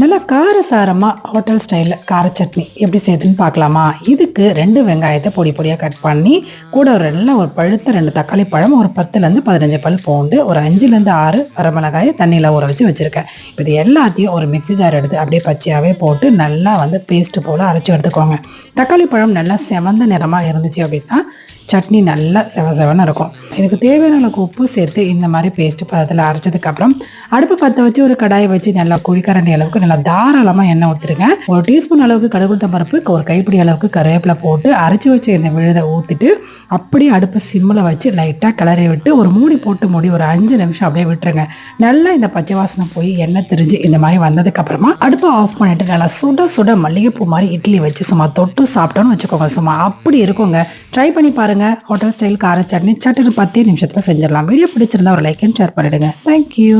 நல்லா காரசாரமாக ஹோட்டல் ஸ்டைலில் கார சட்னி எப்படி செய்யுதுன்னு பார்க்கலாமா? இதுக்கு ரெண்டு வெங்காயத்தை பொடி பொடியாக கட் பண்ணி கூட ஒரு நல்ல ஒரு பழுத்த ரெண்டு தக்காளி பழம் ஒரு பத்துலேருந்து பதினஞ்சு பல் பூண்டு ஒரு அஞ்சுலேருந்து ஆறு வரமிளகாயை தண்ணியில் ஊற வச்சு வச்சுருக்கேன். இப்போ இது எல்லாத்தையும் ஒரு மிக்ஸி ஜார் எடுத்து அப்படியே பச்சையாகவே போட்டு நல்லா வந்து பேஸ்ட்டு போல் அரைச்சி எடுத்துக்கோங்க. தக்காளி பழம் நல்லா செவந்த நிறமாக இருந்துச்சு அப்படின்னா சட்னி நல்லா செவ செவன்னு இருக்கும். இதுக்கு தேவையான அளவுக்கு உப்பு சேர்த்து இந்த மாதிரி பேஸ்ட் பதத்தில் அரைச்சதுக்கப்புறம் அடுப்பு பற்ற வச்சு ஒரு கடாயை வச்சு நல்லா குழிக்கரண்டி அளவுக்கு நல்லா தாராளமாக எண்ணெய் ஊற்றிருங்க ஒரு டீஸ்பூன் அளவுக்கு கடுகுத்த பருப்பு ஒரு கைப்பிடி அளவுக்கு கருவேப்பிலை போட்டு அரைச்சி வச்சு இந்த விழுதை ஊற்றிட்டு அப்படியே அடுப்பு சிம்மில் வச்சு லைட்டாக கிளறி விட்டு ஒரு மூடி போட்டு மூடி ஒரு அஞ்சு நிமிஷம் அப்படியே விட்டுருங்க. நல்லா இந்த பச்சை வாசனை போய் எண்ணெய் திரிஞ்சு இந்த மாதிரி வந்ததுக்கப்புறமா அடுப்பை ஆஃப் பண்ணிட்டு நல்லா சுட சுட மல்லிகைப்பூ மாதிரி இட்லி வச்சு சும்மா தொட்டு சாப்பிட்டோன்னு வச்சுக்கோங்க. சும்மா அப்படி இருக்குங்க. ட்ரை பண்ணி பாருங்க. ஹோட்டல் ஸ்டைல் கார சட்னி சட்டுன்னு பத்தே நிமிஷத்தில் செஞ்சிடலாம். வீடியோ பிடிச்சிருந்தா ஒரு லைக் அண்ட் ஷேர் பண்ணிவிடுங்க தேங்க்யூ